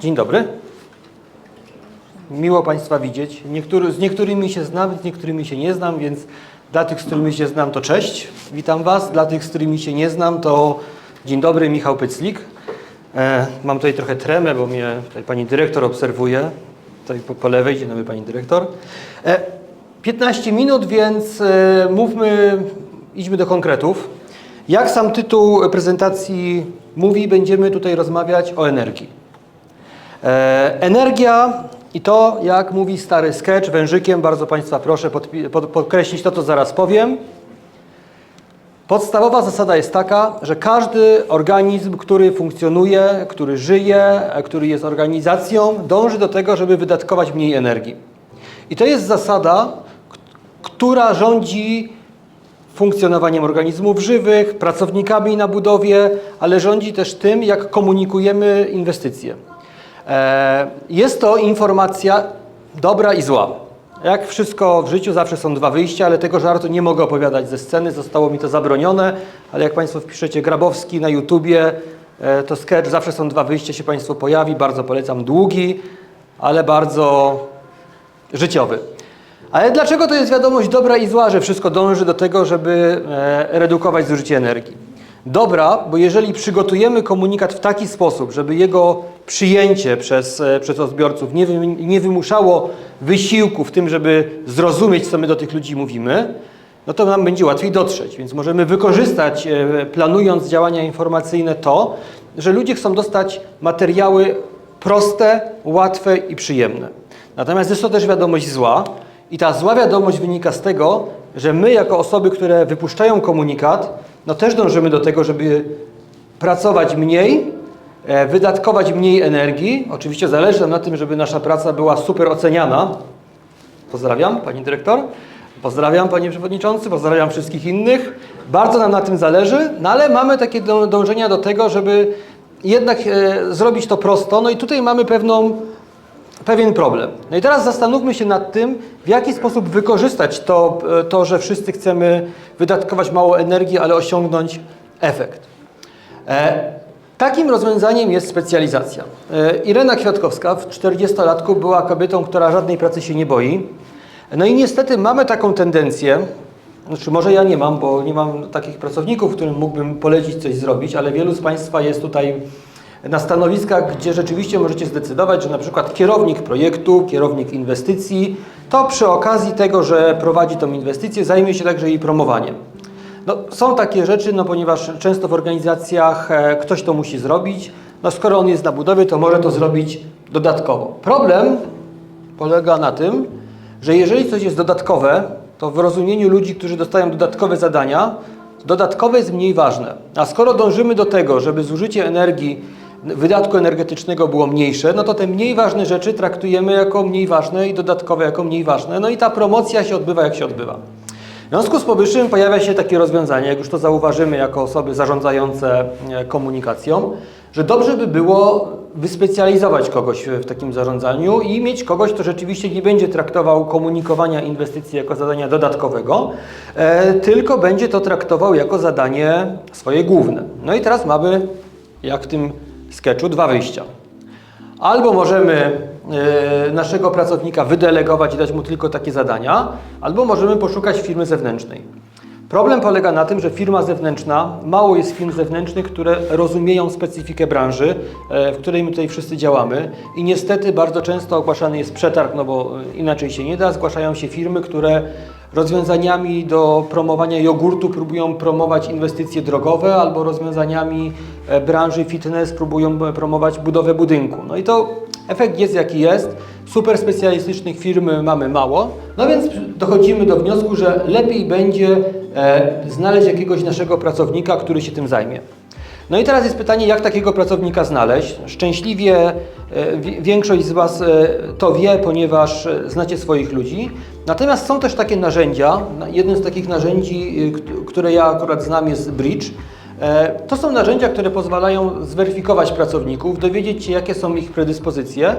Dzień dobry. Miło Państwa widzieć. Niektóry, z niektórymi się znam, z niektórymi się nie znam, więc dla tych, z którymi się znam, to cześć. Witam Was. Dla tych, z którymi się nie znam, to dzień dobry, Michał Pyclik. E, mam tutaj trochę tremę, bo mnie tutaj Pani Dyrektor obserwuje. Tutaj po, po lewej, dzień dobry Pani Dyrektor. E, 15 minut, więc e, mówmy, idźmy do konkretów. Jak sam tytuł prezentacji mówi, będziemy tutaj rozmawiać o energii. E, energia i to, jak mówi stary sketch wężykiem, bardzo Państwa proszę podkreślić to, co zaraz powiem. Podstawowa zasada jest taka, że każdy organizm, który funkcjonuje, który żyje, e, który jest organizacją, dąży do tego, żeby wydatkować mniej energii. I to jest zasada, która rządzi funkcjonowaniem organizmów żywych, pracownikami na budowie, ale rządzi też tym, jak komunikujemy inwestycje. E, Jest to informacja dobra i zła. Jak wszystko w życiu, zawsze są dwa wyjścia, ale tego żartu nie mogę opowiadać ze sceny, zostało mi to zabronione, ale jak Państwo wpiszecie Grabowski na YouTubie, e, to sketch zawsze są dwa wyjścia się Państwu pojawi, bardzo polecam, długi, ale bardzo życiowy. Ale dlaczego to jest wiadomość dobra i zła, że wszystko dąży do tego, żeby e, redukować zużycie energii? Dobra, bo jeżeli przygotujemy komunikat w taki sposób, żeby jego przyjęcie przez, e, przez odbiorców nie, wy, nie wymuszało wysiłku w tym, żeby zrozumieć, co my do tych ludzi mówimy, no to nam będzie łatwiej dotrzeć. Więc możemy wykorzystać, e, planując działania informacyjne, to, że ludzie chcą dostać materiały proste, łatwe i przyjemne. Natomiast jest to też wiadomość zła, i ta zła wiadomość wynika z tego, że my, jako osoby, które wypuszczają komunikat, no też dążymy do tego, żeby pracować mniej, e, wydatkować mniej energii. Oczywiście zależy nam na tym, żeby nasza praca była super oceniana. Pozdrawiam, pani dyrektor. Pozdrawiam, panie przewodniczący. Pozdrawiam wszystkich innych. Bardzo nam na tym zależy, no ale mamy takie dą- dążenia do tego, żeby jednak e, zrobić to prosto. No i tutaj mamy pewną pewien problem. No i teraz zastanówmy się nad tym, w jaki sposób wykorzystać to, e, to że wszyscy chcemy wydatkować mało energii, ale osiągnąć efekt. E, takim rozwiązaniem jest specjalizacja. E, Irena Kwiatkowska w 40-latku była kobietą, która żadnej pracy się nie boi. No i niestety mamy taką tendencję, znaczy może ja nie mam, bo nie mam takich pracowników, którym mógłbym polecić coś zrobić, ale wielu z Państwa jest tutaj na stanowiskach, gdzie rzeczywiście możecie zdecydować, że na przykład kierownik projektu, kierownik inwestycji, to przy okazji tego, że prowadzi tą inwestycję, zajmie się także jej promowaniem. No, są takie rzeczy, no, ponieważ często w organizacjach e, ktoś to musi zrobić. No, skoro on jest na budowie, to może to zrobić dodatkowo. Problem polega na tym, że jeżeli coś jest dodatkowe, to w rozumieniu ludzi, którzy dostają dodatkowe zadania, dodatkowe jest mniej ważne. A skoro dążymy do tego, żeby zużycie energii, wydatku energetycznego było mniejsze, no to te mniej ważne rzeczy traktujemy jako mniej ważne i dodatkowe jako mniej ważne. No i ta promocja się odbywa jak się odbywa. W związku z powyższym pojawia się takie rozwiązanie, jak już to zauważymy jako osoby zarządzające e, komunikacją, że dobrze by było wyspecjalizować kogoś w takim zarządzaniu i mieć kogoś, kto rzeczywiście nie będzie traktował komunikowania inwestycji jako zadania dodatkowego, e, tylko będzie to traktował jako zadanie swoje główne. No i teraz mamy, jak w tym sketchu, dwa wyjścia. Albo możemy e, naszego pracownika wydelegować i dać mu tylko takie zadania, albo możemy poszukać firmy zewnętrznej. Problem polega na tym, że firma zewnętrzna, mało jest firm zewnętrznych, które rozumieją specyfikę branży, e, w której my tutaj wszyscy działamy i niestety bardzo często ogłaszany jest przetarg, no bo e, inaczej się nie da, zgłaszają się firmy, które rozwiązaniami do promowania jogurtu próbują promować inwestycje drogowe albo rozwiązaniami e, branży fitness próbują e, promować budowę budynku. No i to efekt jest jaki jest. Super specjalistycznych firm mamy mało, no więc dochodzimy do wniosku, że lepiej będzie e, znaleźć jakiegoś naszego pracownika, który się tym zajmie. No i teraz jest pytanie, jak takiego pracownika znaleźć. Szczęśliwie e, wi- większość z Was e, to wie, ponieważ e, znacie swoich ludzi. Natomiast są też takie narzędzia. Na- Jednym z takich narzędzi, kt- które ja akurat znam, jest Bridge. To są narzędzia, które pozwalają zweryfikować pracowników, dowiedzieć się, jakie są ich predyspozycje.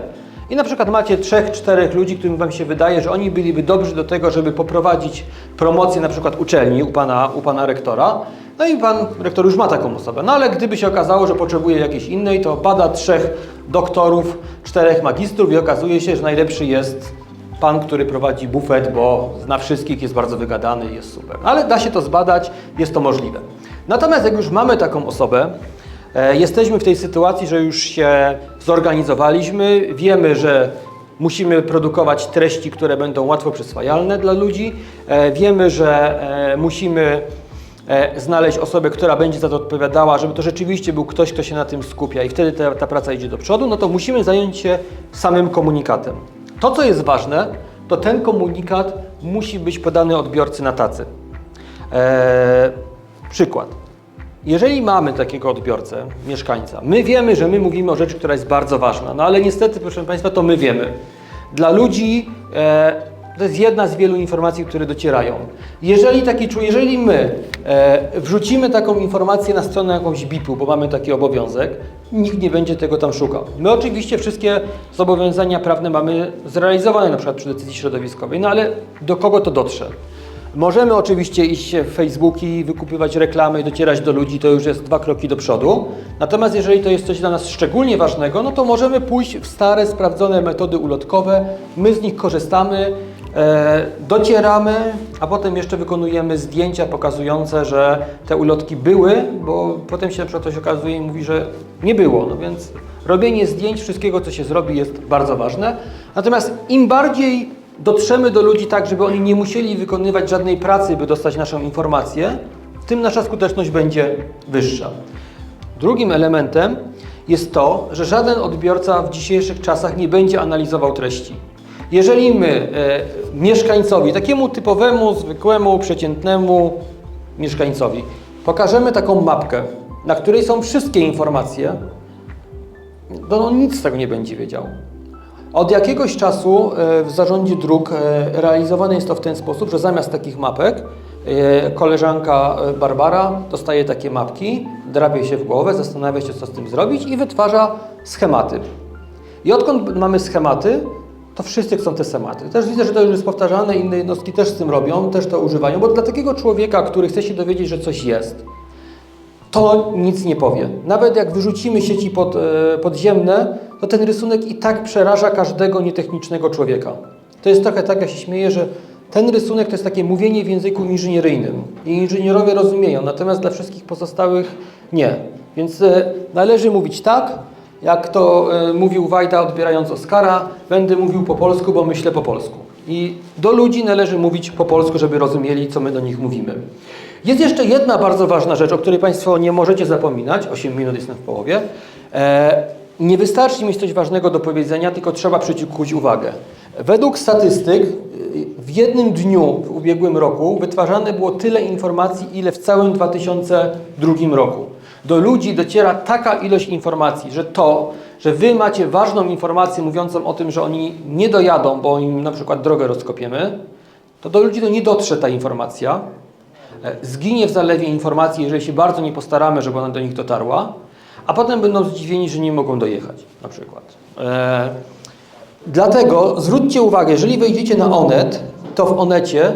I na przykład macie trzech, czterech ludzi, którym Wam się wydaje, że oni byliby dobrzy do tego, żeby poprowadzić promocję na przykład uczelni u Pana, u pana rektora. No i pan rektor już ma taką osobę. No ale gdyby się okazało, że potrzebuje jakiejś innej, to bada trzech doktorów, czterech magistrów i okazuje się, że najlepszy jest pan, który prowadzi bufet, bo zna wszystkich, jest bardzo wygadany, jest super. Ale da się to zbadać, jest to możliwe. Natomiast jak już mamy taką osobę, e, jesteśmy w tej sytuacji, że już się zorganizowaliśmy, wiemy, że musimy produkować treści, które będą łatwo przyswajalne dla ludzi, e, wiemy, że e, musimy znaleźć osobę, która będzie za to odpowiadała, żeby to rzeczywiście był ktoś, kto się na tym skupia i wtedy ta, ta praca idzie do przodu, no to musimy zająć się samym komunikatem. To, co jest ważne, to ten komunikat musi być podany odbiorcy na tacy. Eee, przykład. Jeżeli mamy takiego odbiorcę, mieszkańca, my wiemy, że my mówimy o rzeczy, która jest bardzo ważna, no ale niestety, proszę Państwa, to my wiemy. Dla ludzi e, to jest jedna z wielu informacji, które docierają. Jeżeli, taki, jeżeli my e, wrzucimy taką informację na stronę jakąś BIP-u, bo mamy taki obowiązek, nikt nie będzie tego tam szukał. My oczywiście wszystkie zobowiązania prawne mamy zrealizowane, na przykład przy decyzji środowiskowej, no ale do kogo to dotrze? Możemy oczywiście iść w Facebooki, wykupywać reklamy i docierać do ludzi, to już jest dwa kroki do przodu. Natomiast jeżeli to jest coś dla nas szczególnie ważnego, no to możemy pójść w stare, sprawdzone metody ulotkowe, my z nich korzystamy, docieramy, a potem jeszcze wykonujemy zdjęcia pokazujące, że te ulotki były, bo potem się na przykład ktoś okazuje i mówi, że nie było. No więc robienie zdjęć wszystkiego, co się zrobi jest bardzo ważne. Natomiast im bardziej dotrzemy do ludzi tak, żeby oni nie musieli wykonywać żadnej pracy, by dostać naszą informację, tym nasza skuteczność będzie wyższa. Drugim elementem jest to, że żaden odbiorca w dzisiejszych czasach nie będzie analizował treści. Jeżeli my e, mieszkańcowi, takiemu typowemu, zwykłemu, przeciętnemu mieszkańcowi, pokażemy taką mapkę, na której są wszystkie informacje, to on nic z tego nie będzie wiedział. Od jakiegoś czasu e, w zarządzie dróg e, realizowane jest to w ten sposób, że zamiast takich mapek e, koleżanka Barbara dostaje takie mapki, drapie się w głowę, zastanawia się, co z tym zrobić i wytwarza schematy. I odkąd mamy schematy, to wszyscy chcą te schematy. Też widzę, że to już jest powtarzane, inne jednostki też z tym robią, też to używają, bo dla takiego człowieka, który chce się dowiedzieć, że coś jest, to nic nie powie. Nawet jak wyrzucimy sieci pod, e, podziemne, to ten rysunek i tak przeraża każdego nietechnicznego człowieka. To jest trochę tak, ja się śmieję, że ten rysunek to jest takie mówienie w języku inżynieryjnym. I inżynierowie rozumieją, natomiast dla wszystkich pozostałych nie. Więc e, należy mówić tak, jak to e, mówił Wajda odbierając Oscara, będę mówił po polsku, bo myślę po polsku. I do ludzi należy mówić po polsku, żeby rozumieli, co my do nich mówimy. Jest jeszcze jedna bardzo ważna rzecz, o której Państwo nie możecie zapominać. 8 minut jestem w połowie. E, nie wystarczy mieć coś ważnego do powiedzenia, tylko trzeba przykuć uwagę. Według statystyk w jednym dniu w ubiegłym roku wytwarzane było tyle informacji, ile w całym 2002 roku. Do ludzi dociera taka ilość informacji, że to, że Wy macie ważną informację mówiącą o tym, że oni nie dojadą, bo im na przykład drogę rozkopiemy, to do ludzi to nie dotrze ta informacja. E, Zginie w zalewie informacji, jeżeli się bardzo nie postaramy, żeby ona do nich dotarła, a potem będą zdziwieni, że nie mogą dojechać, na przykład. E, Dlatego zwróćcie uwagę, jeżeli wejdziecie na Onet, to w Onecie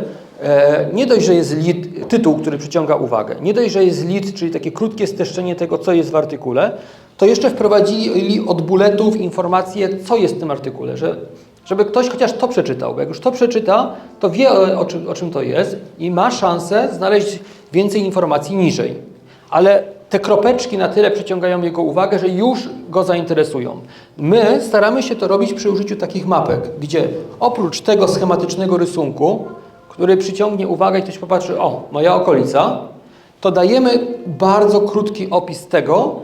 nie dość, że jest lead, tytuł, który przyciąga uwagę, nie dość, że jest lead, czyli takie krótkie streszczenie tego, co jest w artykule, to jeszcze wprowadzili od buletów informacje, co jest w tym artykule, że, żeby ktoś chociaż to przeczytał, bo jak już to przeczyta, to wie o, o czym to jest i ma szansę znaleźć więcej informacji niżej. Ale te kropeczki na tyle przyciągają jego uwagę, że już go zainteresują. My staramy się to robić przy użyciu takich mapek, gdzie oprócz tego schematycznego rysunku, który przyciągnie uwagę i ktoś popatrzy, o, moja okolica, to dajemy bardzo krótki opis tego,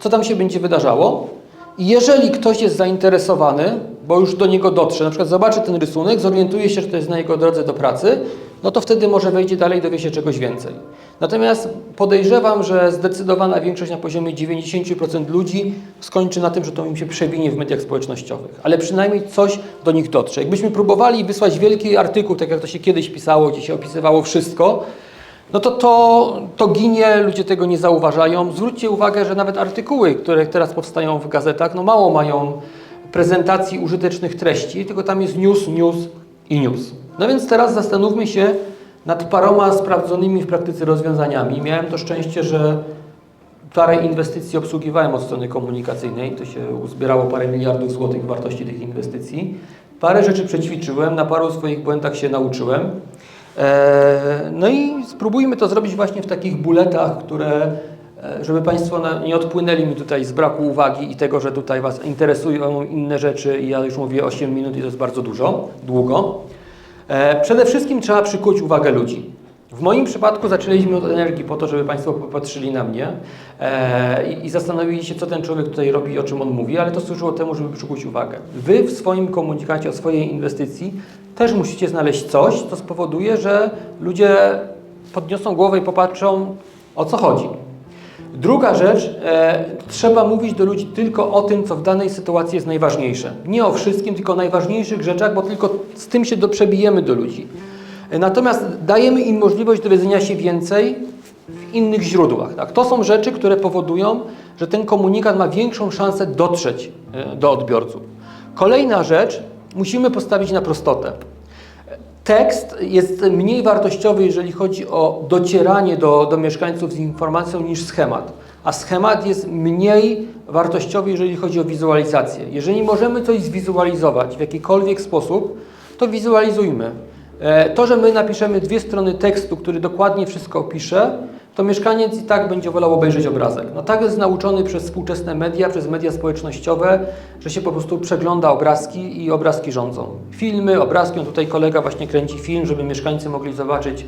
co tam się będzie wydarzało. I jeżeli ktoś jest zainteresowany, bo już do niego dotrze, na przykład zobaczy ten rysunek, zorientuje się, że to jest na jego drodze do pracy, no to wtedy może wejdzie dalej i dowie się czegoś więcej. Natomiast podejrzewam, że zdecydowana większość na poziomie 90% ludzi skończy na tym, że to im się przewinie w mediach społecznościowych. Ale przynajmniej coś do nich dotrze. Jakbyśmy próbowali wysłać wielki artykuł, tak jak to się kiedyś pisało, gdzie się opisywało wszystko, no to, to to ginie, ludzie tego nie zauważają. Zwróćcie uwagę, że nawet artykuły, które teraz powstają w gazetach, no mało mają prezentacji użytecznych treści, tylko tam jest news, news i news. No więc teraz zastanówmy się nad paroma sprawdzonymi w praktyce rozwiązaniami. Miałem to szczęście, że parę inwestycji obsługiwałem od strony komunikacyjnej, to się uzbierało parę miliardów złotych wartości tych inwestycji. Parę rzeczy przećwiczyłem, na paru swoich błędach się nauczyłem. E, No i spróbujmy to zrobić właśnie w takich buletach, które, żeby Państwo nie odpłynęli mi tutaj z braku uwagi i tego, że tutaj Was interesują inne rzeczy i ja już mówię 8 minut i to jest bardzo dużo, długo. E, Przede wszystkim trzeba przykuć uwagę ludzi. W moim przypadku zaczęliśmy od energii po to, żeby Państwo popatrzyli na mnie e, i zastanowili się, co ten człowiek tutaj robi i o czym on mówi, ale to służyło temu, żeby przykuć uwagę. Wy w swoim komunikacie o swojej inwestycji też musicie znaleźć coś, co spowoduje, że ludzie podniosą głowę i popatrzą, o co chodzi. Druga rzecz, e, trzeba mówić do ludzi tylko o tym, co w danej sytuacji jest najważniejsze. Nie o wszystkim, tylko o najważniejszych rzeczach, bo tylko z tym się do, przebijemy do ludzi. E, Natomiast dajemy im możliwość dowiedzenia się więcej w innych źródłach. Tak? To są rzeczy, które powodują, że ten komunikat ma większą szansę dotrzeć e, do odbiorców. Kolejna rzecz, musimy postawić na prostotę. Tekst jest mniej wartościowy, jeżeli chodzi o docieranie do, do mieszkańców z informacją niż schemat. A schemat jest mniej wartościowy, jeżeli chodzi o wizualizację. Jeżeli możemy coś zwizualizować w jakikolwiek sposób, to wizualizujmy. E, To, że my napiszemy dwie strony tekstu, który dokładnie wszystko opisze, to mieszkaniec i tak będzie wolał obejrzeć obrazek. No tak jest nauczony przez współczesne media, przez media społecznościowe, że się po prostu przegląda obrazki i obrazki rządzą. Filmy, obrazki, on tutaj kolega właśnie kręci film, żeby mieszkańcy mogli zobaczyć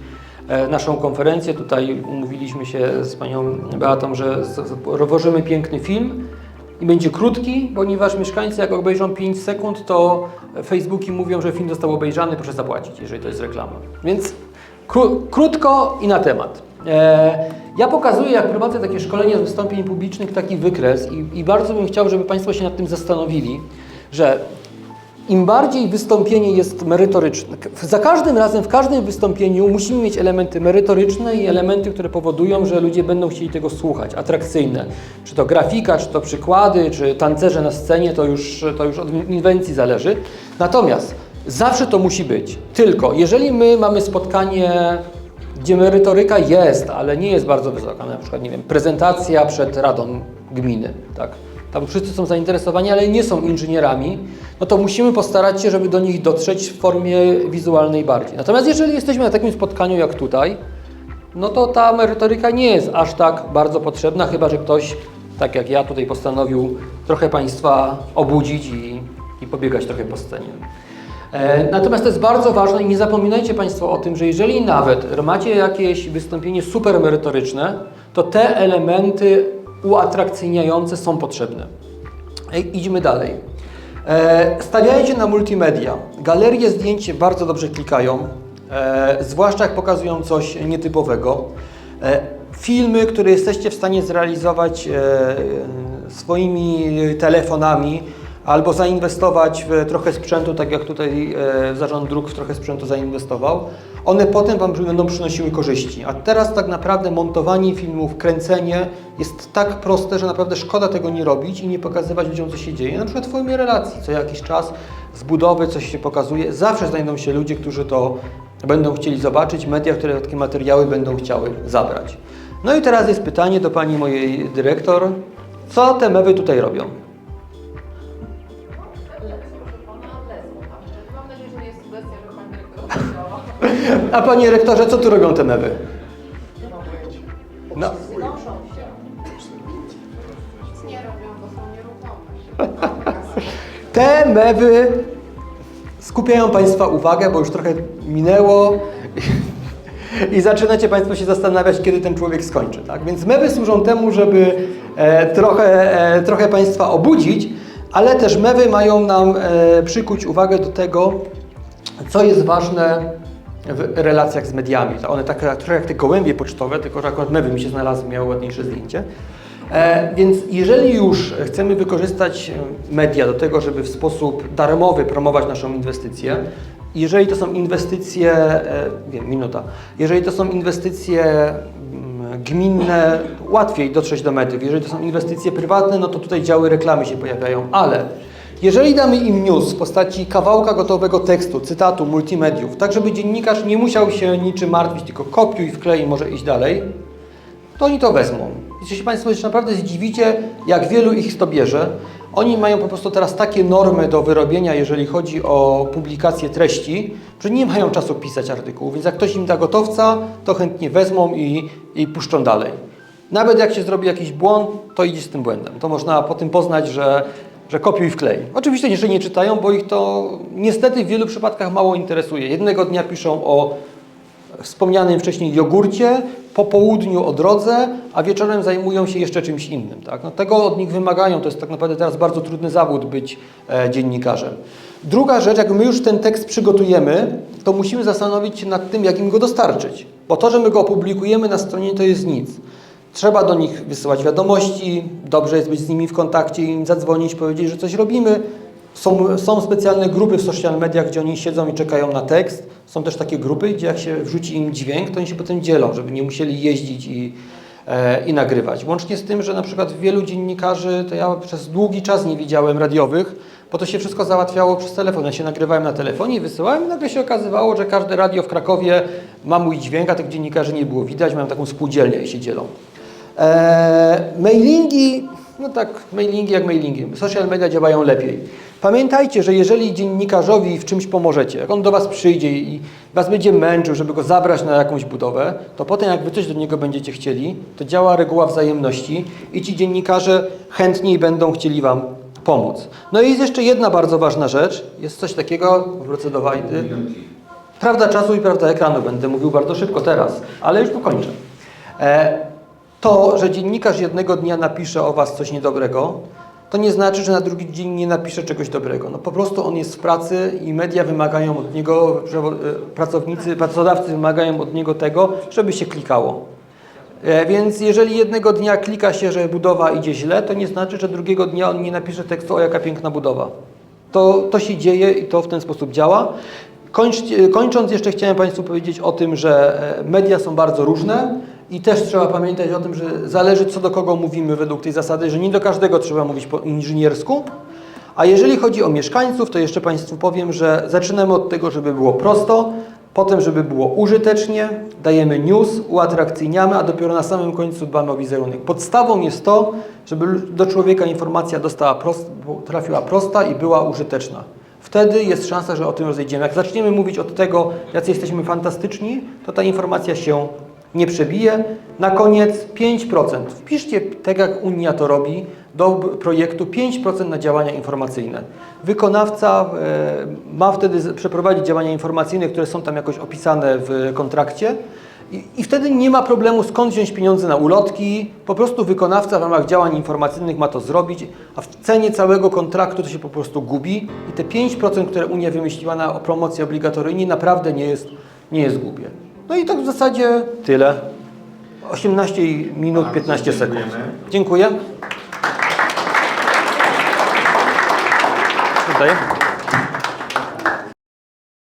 e, naszą konferencję. Tutaj umówiliśmy się z panią Beatą, że rozłożymy piękny film i będzie krótki, ponieważ mieszkańcy jak obejrzą 5 sekund, to Facebooki mówią, że film został obejrzany, proszę zapłacić, jeżeli to jest reklama. Więc kró- krótko i na temat. E, ja pokazuję, jak prowadzę takie szkolenia z wystąpień publicznych, taki wykres i, i bardzo bym chciał, żeby Państwo się nad tym zastanowili, że im bardziej wystąpienie jest merytoryczne, za każdym razem, w każdym wystąpieniu musimy mieć elementy merytoryczne i elementy, które powodują, że ludzie będą chcieli tego słuchać, atrakcyjne. Czy to grafika, czy to przykłady, czy tancerze na scenie, to już, to już od inwencji zależy. Natomiast zawsze to musi być. Tylko jeżeli my mamy spotkanie, gdzie merytoryka jest, ale nie jest bardzo wysoka, na przykład, nie wiem, prezentacja przed Radą Gminy, tak? Tam wszyscy są zainteresowani, ale nie są inżynierami, no to musimy postarać się, żeby do nich dotrzeć w formie wizualnej bardziej. Natomiast jeżeli jesteśmy na takim spotkaniu jak tutaj, no to ta merytoryka nie jest aż tak bardzo potrzebna, chyba że ktoś, tak jak ja tutaj postanowił, trochę Państwa obudzić i, i pobiegać trochę po scenie. E, Natomiast to jest bardzo ważne i nie zapominajcie Państwo o tym, że jeżeli nawet macie jakieś wystąpienie super merytoryczne, to te elementy uatrakcyjniające są potrzebne. E, Idźmy dalej. E, Stawiajcie na multimedia. Galerie zdjęć bardzo dobrze klikają, zwłaszcza jak pokazują coś nietypowego. Filmy, które jesteście w stanie zrealizować swoimi telefonami, albo zainwestować w trochę sprzętu, tak jak tutaj e, Zarząd Dróg w trochę sprzętu zainwestował, one potem Wam będą przynosiły korzyści. A teraz tak naprawdę montowanie filmów, kręcenie jest tak proste, że naprawdę szkoda tego nie robić i nie pokazywać ludziom, co się dzieje. Na przykład w formie relacji, co jakiś czas z budowy coś się pokazuje. Zawsze znajdą się ludzie, którzy to będą chcieli zobaczyć, media, które takie materiały będą chciały zabrać. No i teraz jest pytanie do Pani mojej dyrektor. Co te mewy tutaj robią? A panie rektorze, co tu robią te mewy? No, nie robią, bo są nieruchome. te mewy skupiają Państwa uwagę, bo już trochę minęło i zaczynacie Państwo się zastanawiać, kiedy ten człowiek skończy. Tak? Więc mewy służą temu, żeby e, trochę, e, trochę Państwa obudzić, ale też mewy mają nam e, przykuć uwagę do tego, co jest ważne w relacjach z mediami. One tak trochę jak te gołębie pocztowe, tylko że akurat mewy mi się znalazły, miały ładniejsze zdjęcie. E, więc jeżeli już chcemy wykorzystać e, media do tego, żeby w sposób darmowy promować naszą inwestycję, jeżeli to są inwestycje, e, wiem, minuta, jeżeli to są inwestycje mm, gminne, łatwiej dotrzeć do mediów. Jeżeli to są inwestycje prywatne, no to tutaj działy reklamy się pojawiają, ale Jeżeli damy im news w postaci kawałka gotowego tekstu, cytatu, multimediów, tak żeby dziennikarz nie musiał się niczym martwić, tylko kopiuj, wklej i może iść dalej, to oni to wezmą. Jeśli się Państwo naprawdę zdziwicie, jak wielu ich to bierze, oni mają po prostu teraz takie normy do wyrobienia, jeżeli chodzi o publikację treści, że nie mają czasu pisać artykułów, więc jak ktoś im da gotowca, to chętnie wezmą i, i puszczą dalej. Nawet jak się zrobi jakiś błąd, to idzie z tym błędem. To można po tym poznać, że, że kopiuj wklej. Oczywiście jeszcze nie czytają, bo ich to niestety w wielu przypadkach mało interesuje. Jednego dnia piszą o wspomnianym wcześniej jogurcie, po południu o drodze, a wieczorem zajmują się jeszcze czymś innym. Tak? No, tego od nich wymagają, to jest tak naprawdę teraz bardzo trudny zawód być e, dziennikarzem. Druga rzecz, jak my już ten tekst przygotujemy, to musimy zastanowić się nad tym, jak im go dostarczyć. Bo to, że my go opublikujemy na stronie, to jest nic. Trzeba do nich wysyłać wiadomości, dobrze jest być z nimi w kontakcie, im zadzwonić, powiedzieć, że coś robimy. Są, są specjalne grupy w social mediach, gdzie oni siedzą i czekają na tekst. Są też takie grupy, gdzie jak się wrzuci im dźwięk, to oni się potem dzielą, żeby nie musieli jeździć i, e, i nagrywać. Łącznie z tym, że na przykład wielu dziennikarzy, to ja przez długi czas nie widziałem radiowych, bo to się wszystko załatwiało przez telefon. Ja się nagrywałem na telefonie i wysyłałem i nagle się okazywało, że każde radio w Krakowie ma mój dźwięk, a tych dziennikarzy nie było widać, mają taką spółdzielnię i się dzielą. Eee, mailingi, no tak, mailingi jak mailingi. Social media działają lepiej. Pamiętajcie, że jeżeli dziennikarzowi w czymś pomożecie, jak on do Was przyjdzie i Was będzie męczył, żeby go zabrać na jakąś budowę, to potem jak Wy coś do niego będziecie chcieli, to działa reguła wzajemności i ci dziennikarze chętniej będą chcieli Wam pomóc. No i jest jeszcze jedna bardzo ważna rzecz. Jest coś takiego, wrócę do Wajdy. Prawda czasu i prawda ekranu. Będę mówił bardzo szybko teraz, ale już pokończę. E, to, że dziennikarz jednego dnia napisze o Was coś niedobrego, to nie znaczy, że na drugi dzień nie napisze czegoś dobrego. No po prostu on jest w pracy i media wymagają od niego, e, pracownicy, pracodawcy wymagają od niego tego, żeby się klikało. E, Więc jeżeli jednego dnia klika się, że budowa idzie źle, to nie znaczy, że drugiego dnia on nie napisze tekstu o jaka piękna budowa. To, to się dzieje i to w ten sposób działa. Kończ, kończąc jeszcze chciałem Państwu powiedzieć o tym, że e, media są bardzo różne i też trzeba pamiętać o tym, że zależy co do kogo mówimy według tej zasady, że nie do każdego trzeba mówić po inżyniersku. A jeżeli chodzi o mieszkańców, to jeszcze Państwu powiem, że zaczynamy od tego, żeby było prosto, potem, żeby było użytecznie, dajemy news, uatrakcyjniamy, a dopiero na samym końcu dbamy o wizerunek. Podstawą jest to, żeby do człowieka informacja dostała prost, trafiła prosta i była użyteczna. Wtedy jest szansa, że o tym rozejdziemy. Jak zaczniemy mówić od tego, jacy jesteśmy fantastyczni, to ta informacja się nie przebije. Na koniec 5%. Wpiszcie, tak jak Unia to robi, do projektu 5% na działania informacyjne. Wykonawca e, ma wtedy przeprowadzić działania informacyjne, które są tam jakoś opisane w kontrakcie. I, I wtedy nie ma problemu, skąd wziąć pieniądze na ulotki. Po prostu wykonawca w ramach działań informacyjnych ma to zrobić, a w cenie całego kontraktu to się po prostu gubi. I te 5%, które Unia wymyśliła na promocję obligatoryjnej, naprawdę nie jest, nie jest głupie. No i tak w zasadzie tyle. 18 minut, Bardzo 15 sekund. dziękujemy. Dziękuję. Tutaj.